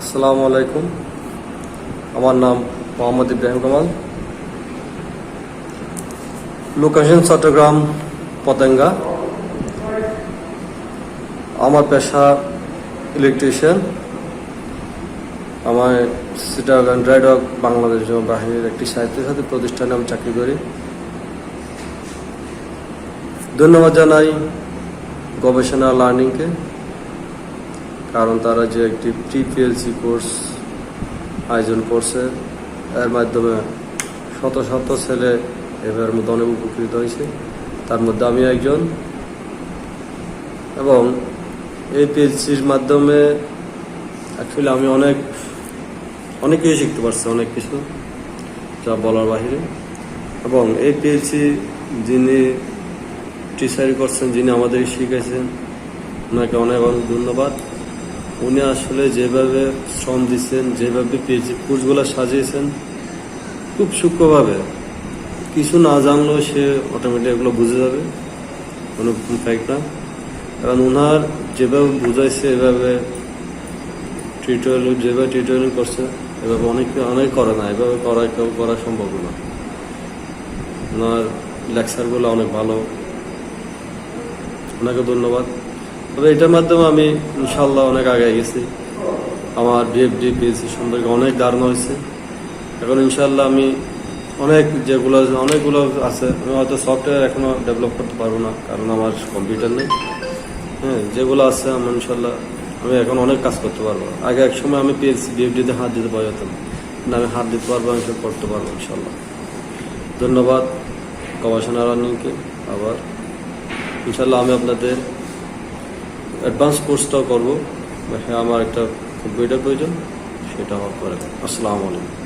আসসালামু আলাইকুম। আমার নাম মোহাম্মদ ইব্রাহিম কামাল। লোকেশন চট্টগ্রাম পতেঙ্গা আমার পেশা ইলেকট্রিশিয়ান আমার সিটার ড্রাইডক বাংলাদেশ বাহিনীর একটি সাহিত্যসাথী প্রতিষ্ঠানে আমি চাকরি করি। ধন্যবাদ জানাই গবেষণা লার্নিংকে কারণ তারা যে একটি প্রি পিএলসি কোর্স আয়োজন করছে, এর মাধ্যমে শত শত ছেলে এবার মধ্যে অনেক উপকৃত হয়েছে। তার মধ্যে আমি একজন। এবং এই পিএলসির মাধ্যমে অ্যাকচুয়ালি আমি অনেক অনেক কিছু শিখতে পারছি, অনেক কিছু যা বলার বাহিরে। এবং এই পিএলসি যিনি টিচারি করছেন, যিনি আমাদের শিখেছেন, ওনাকে অনেক অনেক ধন্যবাদ। উনি আসলে যেভাবে শ্রম দিচ্ছেন, যেভাবে কোর্সগুলো সাজিয়েছেন, খুব সূক্ষ্মভাবে। কিছু না জানলেও সে অটোমেটিক এগুলো বুঝে যাবে, কোনো ফ্যাক্ট না। কারণ ওনার যেভাবে বুঝাইছে, এভাবে টিউটোরিয়াল যেভাবে টিউটোরিয়াল করছে, এভাবে অনেক অনেক করে না, এভাবে করা কেউ করা সম্ভব না। ওনার লেকচারগুলো অনেক ভালো। ওনাকে ধন্যবাদ। তবে এটার মাধ্যমে আমি ইনশাল্লাহ অনেক আগে গেছি। আমার বিএফডি পিএসসি সম্পর্কে অনেক ধারণা হয়েছে। এখন ইনশাল্লাহ আমি অনেক যেগুলো অনেকগুলো আছে, আমি হয়তো সফটওয়্যার এখনও ডেভেলপ করতে পারব না, কারণ আমার কম্পিউটার নেই। হ্যাঁ যেগুলো আছে আমার ইনশাল্লাহ আমি এখন অনেক কাজ করতে পারব। আগে এক সময় আমি পিএসসি বিএফডিতে হাত দিতে পারতাম, না আমি হাত দিতে পারব, আমি সব করতে পারব ইনশাল্লাহ ধন্যবাদ, গবেষণা রানিংকে আবার। ইনশাল্লাহ আমি আপনাদের অ্যাডভান্স কোর্সটাও করব। হ্যাঁ আমার একটা কম্পিউটার প্রয়োজন সেটা আমার করে আসসালামু আলাইকুম।